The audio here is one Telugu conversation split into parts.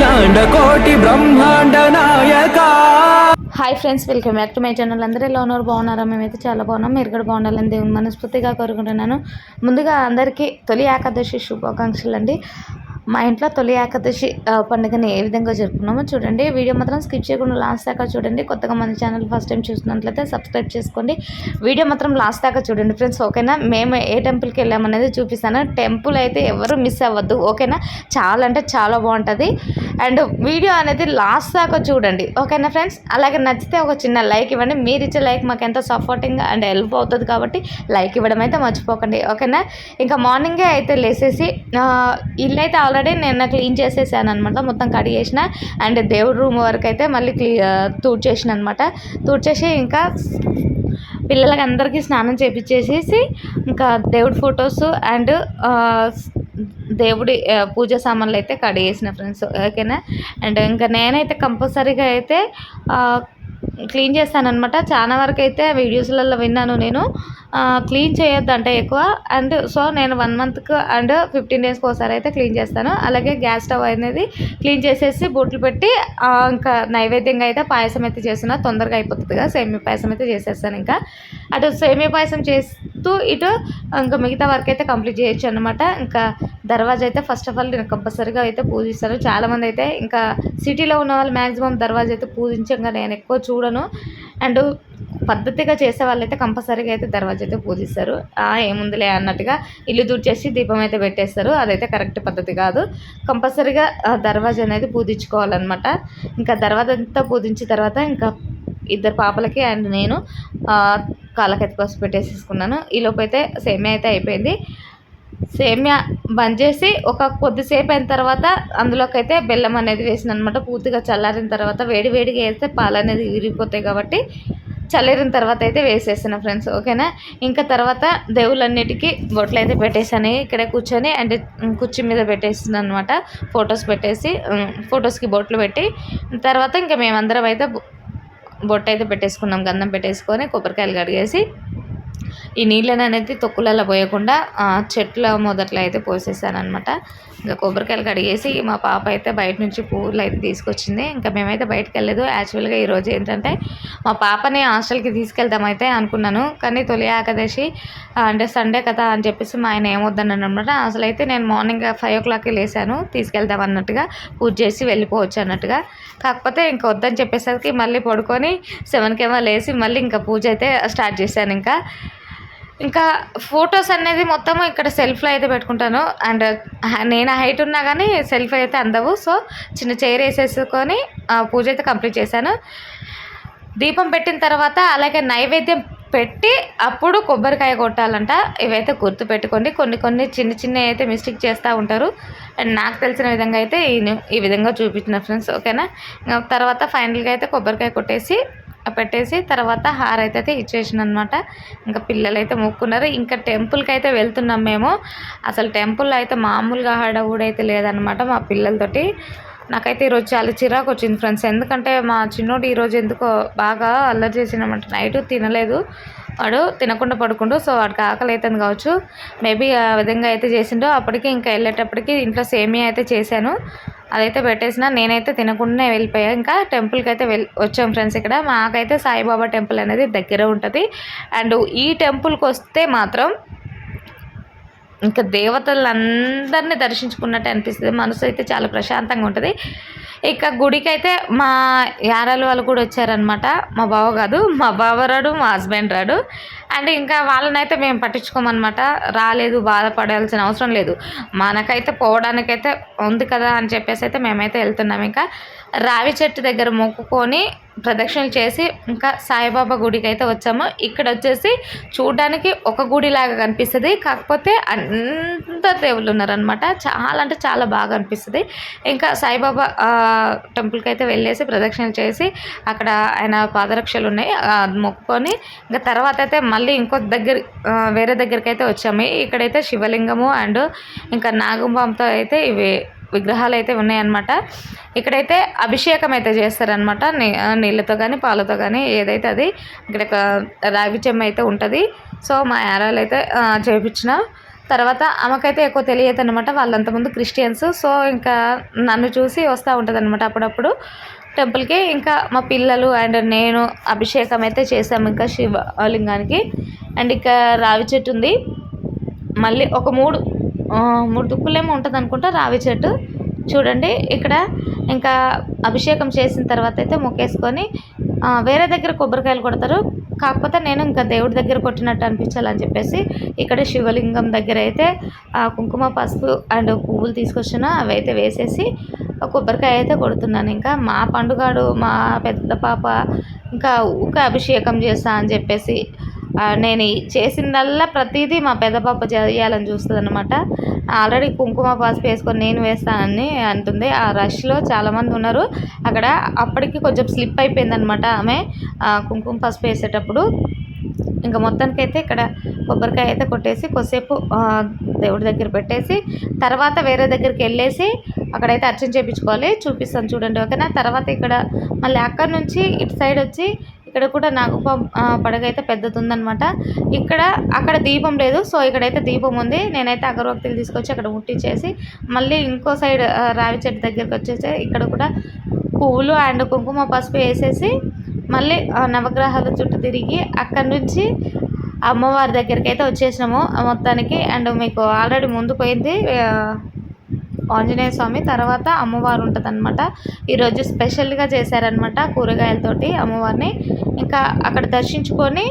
అఖిలాండ కోటి బ్రహ్మాండ నాయక. Hi friends welcome back to my channel. అందరూ ఎలా ఉన్నారు? బాగున్నారా? మేమైతే చాలా బాగున్నాం. మీరు కూడా బాగుండాలని దేవుని మనస్ఫూర్తిగా కోరుకుంటున్నాను. ముందుగా అందరికీ తొలి ఏకాదశి శుభాకాంక్షలు అండి. మా ఇంట్లో తొలి ఏకాదశి పండుగని ఏ విధంగా జరుపుకున్నామో చూడండి. వీడియో మాత్రం స్కిప్ చేయకుండా లాస్ట్ దాకా చూడండి. కొత్తగా మన ఛానల్ ఫస్ట్ టైం చూసినట్లయితే సబ్స్క్రైబ్ చేసుకోండి. వీడియో మాత్రం లాస్ట్ దాకా చూడండి ఫ్రెండ్స్ ఓకేనా? మేము ఏ టెంపుల్కి వెళ్ళామనేది చూపిస్తాను. టెంపుల్ అయితే ఎవరు మిస్ అవ్వద్దు ఓకేనా? చాలా అంటే చాలా బాగుంటుంది. అండ్ వీడియో అనేది లాస్ట్ దాకా చూడండి. ఓకేనా ఫ్రెండ్స్? అలాగే నచ్చితే ఒక చిన్న లైక్ ఇవ్వండి. మీరు ఇచ్చే లైక్ మాకు ఎంతో సపోర్టింగ్ అండ్ హెల్ప్ అవుతుంది కాబట్టి లైక్ ఇవ్వడం అయితే మర్చిపోకండి. ఓకేనా? ఇంకా మార్నింగే అయితే లేసేసి ఇల్లు అయితే ఆల్రెడీ నేను క్లీన్ చేసేసాను అనమాట మొత్తం కడిగేసిన అండ్ దేవుడి రూమ్ వరకు అయితే మళ్ళీ క్లీ తూడ్చేసిన అనమాట తూడ్చేసి ఇంకా పిల్లలకి అందరికీ స్నానం చేపించేసేసి ఇంకా దేవుడి ఫొటోస్ అండ్ దేవుడి పూజ సామాన్లు అయితే కడిగేసిన ఫ్రెండ్స్ ఓకేనా? అండ్ ఇంకా నేనైతే కంపల్సరీగా అయితే క్లీన్ చేస్తానమాట చాలా వరకు అయితే వీడియోస్లలో విన్నాను నేను. క్లీన్ క్లీన్ చేయొద్దంటే ఎక్కువ. అండ్ సో నేను వన్ మంత్కి అండ్ ఫిఫ్టీన్ డేస్కి ఒకసారి అయితే క్లీన్ చేస్తాను. అలాగే గ్యాస్ స్టవ్ అనేది క్లీన్ చేసేసి బొట్లు పెట్టి ఇంకా నైవేద్యంగా అయితే పాయసం అయితే చేస్తున్నా. తొందరగా అయిపోతుంది కదా సేమియా పాయసం అయితే చేసేస్తాను ఇంకా. అటు సేమియా పాయసం చేసి చుట్టూ ఇటు ఇంకా మిగతా వర్క్ అయితే కంప్లీట్ చేయొచ్చు అనమాట ఇంకా దర్వాజా అయితే ఫస్ట్ ఆఫ్ ఆల్ నేను కంపల్సరీగా అయితే పూజిస్తాను. చాలామంది అయితే ఇంకా సిటీలో ఉన్న వాళ్ళు మ్యాక్సిమం దర్వాజా అయితే పూజించంగా నేను ఎక్కువ చూడను. అండ్ పద్ధతిగా చేసే వాళ్ళైతే కంపల్సరీగా అయితే దర్వాజా అయితే పూజిస్తారు. ఏముందిలే అన్నట్టుగా ఇల్లు దూర్చేసి దీపం అయితే పెట్టేస్తారు. అదైతే కరెక్ట్ పద్ధతి కాదు. కంపల్సరీగా దర్వాజా అనేది పూజించుకోవాలన్నమాట. ఇంకా దర్వాజా అంతా పూజించిన తర్వాత ఇంకా ఇద్దరు పాపలకి అండ్ నేను కాళ్ళకైతే పసుపు పెట్టేసేసుకున్నాను. ఈలోపు అయితే సేమియా అయితే అయిపోయింది. సేమియా బంద్ చేసి ఒక కొద్దిసేపు అయిన తర్వాత అందులోకైతే బెల్లం అనేది వేసిన అనమాట పూర్తిగా చల్లారిన తర్వాత వేడి వేడిగా వేస్తే పాలు అనేది విరిగిపోతాయి కాబట్టి చల్లారిన తర్వాత అయితే వేసేసాను ఫ్రెండ్స్ ఓకేనా? ఇంకా తర్వాత దేవుళ్ళన్నిటికీ బొట్లు అయితే పెట్టేసాను ఇక్కడే కూర్చొని అండ్ కుర్చీ మీద పెట్టేస్తున్నాను అనమాట ఫొటోస్ పెట్టేసి ఫొటోస్కి బొట్లు పెట్టి తర్వాత ఇంకా మేమందరం అయితే బొట్టు అయితే పెట్టేసుకున్నాం గంధం పెట్టేసుకొని కొబ్బరికాయలు కడిగేసి ఈ నీళ్ళని అనేది తొక్కులలో పోయకుండా చెట్ల మొదట్లో అయితే పోసేసానమాట ఇంకా కొబ్బరికాయలు కడిగేసి మా పాప అయితే బయట నుంచి పువ్వులు అయితే తీసుకొచ్చింది. ఇంకా మేమైతే బయటకు వెళ్ళలేదు. యాక్చువల్గా ఈరోజు ఏంటంటే మా పాపని హాస్టల్కి తీసుకెళ్దామైతే అనుకున్నాను. కానీ తొలి ఏకాదశి అంటే సండే కదా అని చెప్పేసి మా ఆయన ఏమొద్దన్నాను అనమాట అసలు అయితే నేను మార్నింగ్ ఫైవ్ ఓ క్లాక్కి లేసాను. తీసుకెళ్దాం అన్నట్టుగా పూజ చేసి వెళ్ళిపోవచ్చు అన్నట్టుగా. కాకపోతే ఇంకా వద్దని చెప్పేసరికి మళ్ళీ పడుకొని సెవెన్కి ఏమో లేసి మళ్ళీ ఇంకా పూజ అయితే స్టార్ట్ చేశాను ఇంకా. ఇంకా ఫొటోస్ అనేది మొత్తం ఇక్కడ సెల్ఫ్లో అయితే పెట్టుకుంటాను. అండ్ నేను హైట్ ఉన్నా కానీ సెల్ఫ్ అయితే అందవు. సో చిన్న చైర్ వేసేసుకొని ఆ, పూజ అయితే కంప్లీట్ చేశాను. దీపం పెట్టిన తర్వాత అలాగే నైవేద్యం పెట్టి అప్పుడు కొబ్బరికాయ కొట్టాలంట. ఇవైతే గుర్తు పెట్టుకోండి. కొన్ని కొన్ని చిన్న చిన్న అయితే మిస్టేక్ చేస్తూ ఉంటారు. అండ్ నాకు తెలిసిన విధంగా అయితే ఈ ఈ విధంగా చూపించిన ఫ్రెండ్స్ ఓకేనా? తర్వాత ఫైనల్గా అయితే కొబ్బరికాయ కొట్టేసి పెట్టేసి తర్వాత హార అయితే ఇచ్చేసిన అనమాట ఇంకా పిల్లలు అయితే మొక్కున్నారు ఇంకా టెంపుల్కి అయితే వెళ్తున్నాం మేము. అసలు టెంపుల్ అయితే మామూలుగా హడావుడి అయితే లేదనమాట మా పిల్లలతోటి. నాకైతే ఈరోజు చాలా చిరాకు వచ్చింది ఫ్రెండ్స్. ఎందుకంటే మా చిన్నోడు ఈరోజు ఎందుకో బాగా అల్లరి చేసినమాట నైట్ తినలేదు. వాడు తినకుండా పడుకుండు. సో వాడికి ఆకలి అవుతుంది కావచ్చు. మేబీ ఆ విధంగా అయితే చేసిండో. అప్పటికి ఇంకా వెళ్ళేటప్పటికి ఇంట్లో సేమియా అయితే చేశాను. అదైతే పెట్టేసిన నేనైతే తినకుండానే వెళ్ళిపోయా. ఇంకా టెంపుల్కి అయితే వెళ్ళి వచ్చాం ఫ్రెండ్స్ ఇక్కడ. మాకైతే సాయిబాబా టెంపుల్ అనేది దగ్గర ఉంటుంది. అండ్ ఈ టెంపుల్కి వస్తే మాత్రం ఇంకా దేవతలందరినీ దర్శించుకున్నట్టు అనిపిస్తుంది. మనసు అయితే చాలా ప్రశాంతంగా ఉంటుంది. ఇక గుడికి అయితే మా యారాలు వాళ్ళు కూడా వచ్చారనమాట మా బావ కాదు మా బావ రాడు మా హస్బెండ్ రాడు. అండ్ ఇంకా వాళ్ళనైతే మేము పట్టించుకోమన్నమాట. రాలేదు బాధపడాల్సిన అవసరం లేదు. మనకైతే పోవడానికైతే ఉంది కదా అని చెప్పేసి అయితే మేమైతే వెళ్తున్నాం. ఇంకా రావి చెట్టు దగ్గర మొక్కుకొని ప్రదక్షిణలు చేసి ఇంకా సాయిబాబా గుడికి అయితే వచ్చాము. ఇక్కడ వచ్చేసి చూడడానికి ఒక గుడిలాగా కనిపిస్తుంది. కాకపోతే అంత దేవుళ్ళు ఉన్నారనమాట చాలా అంటే చాలా బాగా అనిపిస్తుంది. ఇంకా సాయిబాబా టెంపుల్కి అయితే వెళ్ళేసి ప్రదక్షిణలు చేసి అక్కడ ఆయన పాదరక్షలు ఉన్నాయి. అది మొక్కుకొని ఇంకా తర్వాత అయితే మళ్ళీ ఇంకో దగ్గర వేరే దగ్గరికి అయితే వచ్చాము. ఇక్కడైతే శివలింగము అండ్ ఇంకా నాగంబాంతో అయితే ఇవి విగ్రహాలు అయితే ఉన్నాయన్నమాట. ఇక్కడైతే అభిషేకం అయితే చేస్తారనమాట నీళ్ళతో కానీ పాలతో కానీ ఏదైతే అది ఇక్కడ ఒక రాగి చెమ్మ అయితే ఉంటుంది. సో మా యారాలు అయితే చేపించిన. తర్వాత ఆమెకైతే ఎక్కువ తెలియదు అనమాట వాళ్ళంత ముందు క్రిస్టియన్స్. సో ఇంకా నన్ను చూసి వస్తూ ఉంటుంది అనమాట అప్పుడప్పుడు. టెంపుల్కి ఇంకా మా పిల్లలు అండ్ నేను అభిషేకం అయితే చేసాము ఇంకా శివలింగానికి. అండ్ ఇంకా రావి చెట్టు ఉంది. మళ్ళీ ఒక మూడు ముడుకులేమో ఉంటుంది అనుకుంటా రావి చెట్టు. చూడండి ఇక్కడ ఇంకా అభిషేకం చేసిన తర్వాత అయితే మొక్కేసుకొని వేరే దగ్గర కొబ్బరికాయలు కొడతారు. కాకపోతే నేను ఇంకా దేవుడి దగ్గర కొట్టినట్టు అనిపించాలని చెప్పేసి ఇక్కడ శివలింగం దగ్గర అయితే ఆ, కుంకుమ పసుపు అండ్ పువ్వులు తీసుకొచ్చిన అవి అయితే వేసేసి కొబ్బరికాయ అయితే కొడుతున్నాను. ఇంకా మా పండుగాడు మా పెద్ద పాప ఇంకా ఊక అభిషేకం చేస్తా అని చెప్పేసి నేను చేసిందల్లా ప్రతిదీ మా పెద్ద పాప చేయాలని చూస్తుంది అనమాట ఆల్రెడీ కుంకుమ పసుపు వేసుకొని నేను వేస్తానని అంటుంది. ఆ రష్లో చాలామంది ఉన్నారు. అక్కడ అప్పటికి కొంచెం స్లిప్ అయిపోయింది అనమాట ఆమె కుంకుమ పసుపు వేసేటప్పుడు ఇంకా మొత్తానికైతే ఇక్కడ కొబ్బరికాయ అయితే కొట్టేసి కొద్దిసేపు దేవుడి దగ్గర పెట్టేసి తర్వాత వేరే దగ్గరికి వెళ్ళేసి అక్కడైతే అర్చన చేయించుకోవాలి చూపిస్తాను చూడండి ఓకేనా? తర్వాత ఇక్కడ మళ్ళీ అక్కడ నుంచి ఇటు సైడ్ వచ్చి ఇక్కడ కూడా నాగపం పడగ అయితే పెద్దది ఉందనమాట ఇక్కడ అక్కడ దీపం లేదు సో ఇక్కడైతే దీపం ఉంది. నేనైతే అగరవక్తులు తీసుకొచ్చి అక్కడ ముట్టించేసి మళ్ళీ ఇంకో సైడ్ రావి చెట్టు దగ్గరికి వచ్చేసి ఇక్కడ కూడా పువ్వులు అండ్ కుంకుమ పసుపు వేసేసి మళ్ళీ నవగ్రహాల చుట్టూ తిరిగి అక్కడి నుంచి అమ్మవారి దగ్గరికి అయితే వచ్చేసినాము మొత్తానికి అండ్ మీకు ఆల్రెడీ ముందు పోయింది ఆంజనేయ స్వామి తర్వాత అమ్మవారు ఉంటుంది అనమాట ఈరోజు స్పెషల్గా చేశారనమాట కూరగాయలతోటి అమ్మవారిని. ఇంకా అక్కడ దర్శించుకొని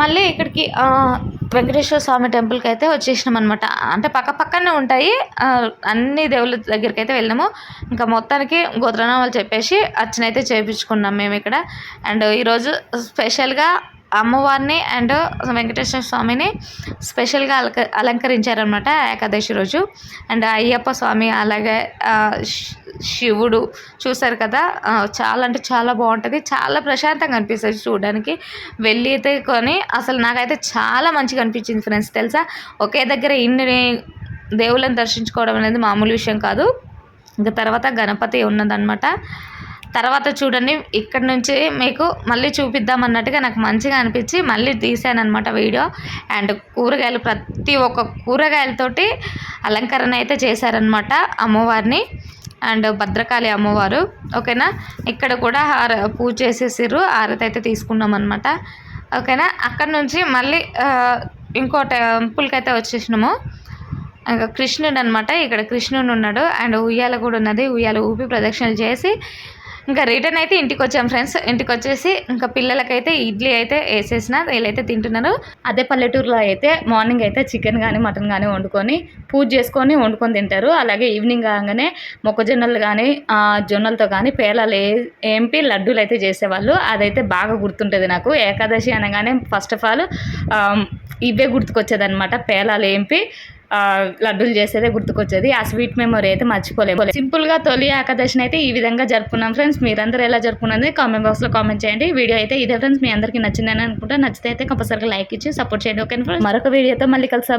మళ్ళీ ఇక్కడికి వెంకటేశ్వర స్వామి టెంపుల్కి అయితే వచ్చేసినాం అనమాట అంటే పక్క పక్కనే ఉంటాయి. అన్ని దేవుళ్ళ దగ్గరికి అయితే వెళ్ళాము. ఇంకా మొత్తానికి గోత్రనామాలు చెప్పేసి అర్చన అయితే చేయించుకున్నాం మేము ఇక్కడ అండ్ ఈరోజు స్పెషల్గా అమ్మవారిని అండ్ వెంకటేశ్వర స్వామిని స్పెషల్గా అలంక అలంకరించారనమాట ఏకాదశి రోజు. అండ్ అయ్యప్ప స్వామి అలాగే శివుడు చూశారు కదా చాలా అంటే చాలా బాగుంటుంది. చాలా ప్రశాంతంగా అనిపిస్తుంది చూడడానికి. వెళ్ళి అయితే కొని అసలు నాకైతే చాలా మంచిగా అనిపించింది ఫ్రెండ్స్ తెలుసా? ఒకే దగ్గర ఇన్ని దేవుళ్ళని దర్శించుకోవడం అనేది మామూలు విషయం కాదు. ఇంకా తర్వాత గణపతి ఉన్నదనమాట తర్వాత చూడండి ఇక్కడ నుంచి మీకు మళ్ళీ చూపిద్దాం అన్నట్టుగా నాకు మంచిగా అనిపించి మళ్ళీ తీసాను అనమాట వీడియో. అండ్ కూరగాయలు ప్రతి ఒక్క కూరగాయలతోటి అలంకరణ అయితే చేశారనమాట అమ్మవారిని. అండ్ భద్రకాళి అమ్మవారు ఓకేనా? ఇక్కడ కూడా హార పూజ చేసేసారు హారతి అయితే తీసుకున్నాం అనమాట ఓకేనా? అక్కడ నుంచి మళ్ళీ ఇంకో టెంపుల్కి అయితే వచ్చేసినాము. ఇంకా కృష్ణుడు అనమాట ఇక్కడ కృష్ణుడు ఉన్నాడు. అండ్ ఉయ్యాల కూడా ఉన్నది ఉయ్యాల ఊపి ప్రదక్షిణలు చేసి ఇంకా రిటర్న్ అయితే ఇంటికి వచ్చాం ఫ్రెండ్స్. ఇంటికి వచ్చేసి ఇంకా పిల్లలకైతే ఇడ్లీ అయితే వేసేసిన వీళ్ళైతే తింటున్నారు. అదే పల్లెటూరులో అయితే మార్నింగ్ అయితే చికెన్ కానీ మటన్ కానీ వండుకొని పూజ చేసుకొని వండుకొని తింటారు. అలాగే ఈవినింగ్ కాగానే మొక్కజొన్నలు కానీ జొన్నలతో కానీ పేలాలు ఏ- ఏంపి లడ్డూలు అయితే చేసేవాళ్ళు. అదైతే బాగా గుర్తుంటుంది నాకు. ఏకాదశి అనగానే ఫస్ట్ ఆఫ్ ఆల్ ఇవే గుర్తుకొచ్చేది అనమాట పేలాలు ఏంపి లడ్డూలు చేసేదే గుర్తుకొచ్చేది. ఆ స్వీట్ మెమొరీ అయితే మర్చిపోలేము. సింపుల్గా తొలి ఏకాదశిని అయితే ఈ విధంగా జరుపుకున్నాం. ఫ్రెండ్స్ మీరందరూ ఎలా జరుపుకున్నది కామెంట్ బాక్స్లో కామెంట్ చేయండి. వీడియో అయితే ఇదే ఫ్రెండ్స్ మీ అందరికీ నచ్చిందని అనుకుంటా. నచ్చితే అయితే కంపల్సరీగా లైక్ ఇచ్చి సపోర్ట్ చేయండి. Okay friends? మరొక వీడియోతో మళ్ళీ కలిసా